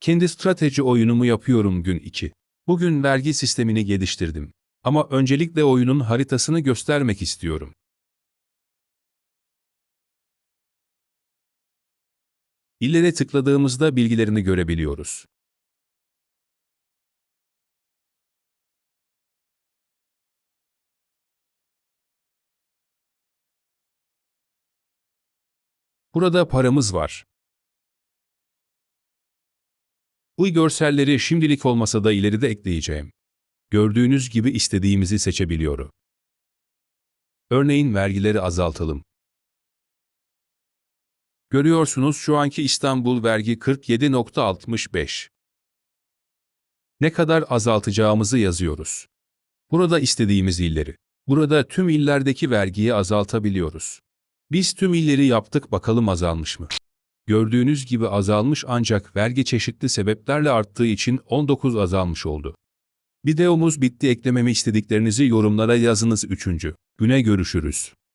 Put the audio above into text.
Kendi strateji oyunumu yapıyorum gün 2. Bugün vergi sistemini geliştirdim. Ama öncelikle oyunun haritasını göstermek istiyorum. İllere tıkladığımızda bilgilerini görebiliyoruz. Burada paramız var. Bu görselleri şimdilik olmasa da ileride ekleyeceğim. Gördüğünüz gibi istediğimizi seçebiliyorum. Örneğin vergileri azaltalım. Görüyorsunuz şu anki İstanbul vergi 47.65. Ne kadar azaltacağımızı yazıyoruz. Burada istediğimiz illeri. Burada tüm illerdeki vergiyi azaltabiliyoruz. Biz tüm illeri yaptık bakalım azalmış mı? Gördüğünüz gibi azalmış ancak vergi çeşitli sebeplerle arttığı için 19 azalmış oldu. Videomuz bitti eklememi istediklerinizi yorumlara yazınız 3. Güne görüşürüz.